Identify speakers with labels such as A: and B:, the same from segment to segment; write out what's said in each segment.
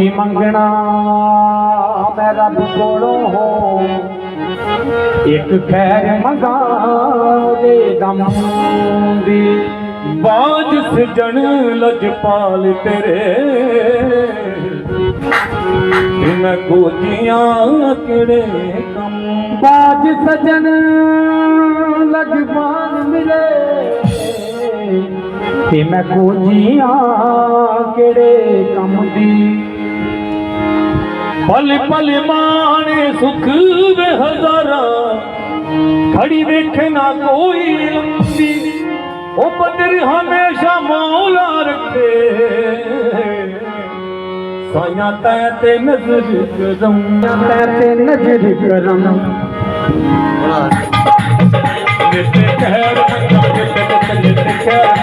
A: ਨਹੀਂ ਮੰਗਣਾ ਮੈਂ ਰੱਬ ਕੋਲੋਂ ਇੱਕ ਖੈਰ ਮੰਗਾ ਦੇ ਦਮ ਦੀ।
B: ਬਾਜ ਸਜਣ ਲਜਪਾਲ ਤੇਰੇ। ਮੈਂ ਕੋਜੀਆਂ ਕਿਹੜੇ ਕੰਮ।
A: ਬਾਜ ਸਜਣ ਲਜਪਾਲ ਮਿਲੇ। ਤੇ ਮੈਂ ਕੋਜੀਆਂ ਕਿਹੜੇ ਕੰਮ ਦੀ।
B: पल पल माणे सुख वे हजारा खड़ी देखे ना कोई लंबी ओ बदर हमेशा मौला रखे साया तय ते नजर करम
A: तय ते नजर करम
B: नित खैर नित खैर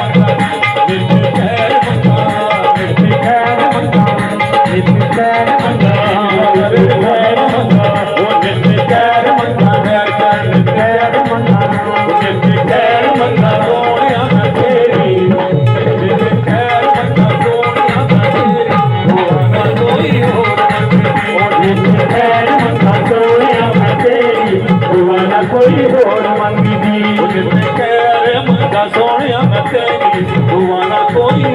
B: தோழியா மக்கள் பூவானா போய்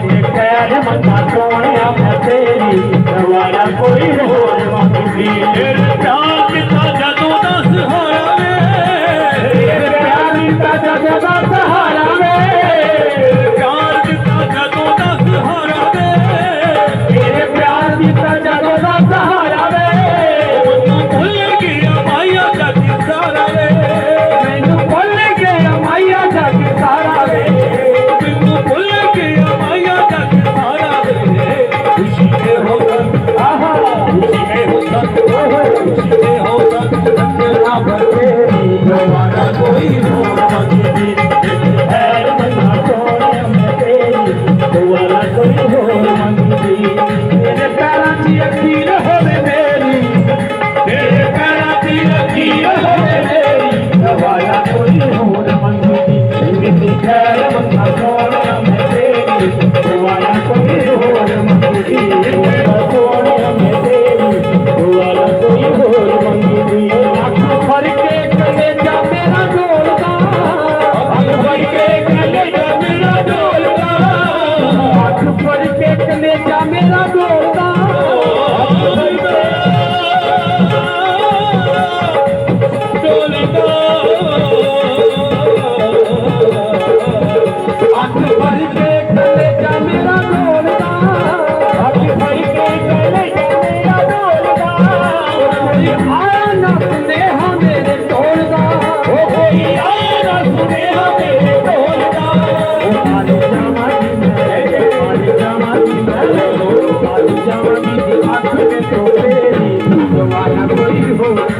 A: ਤੇ ਪੈਰ ਮੰਗਾ ਸੋਹਣਿਆ ਮੈਂ ਤੇਰੀ ਰਵਾਣਾ ਕੋਈ ਹੋਰ ਮੰਗਦੀ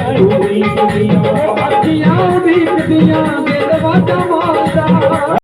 A: ਉਡੀਕਦੀਆਂ ਅੱਖੀਆਂ ਉਡੀਕਦੀਆਂ ਦਿਲ ਵਾਜਾ ਮਾਰਦਾ।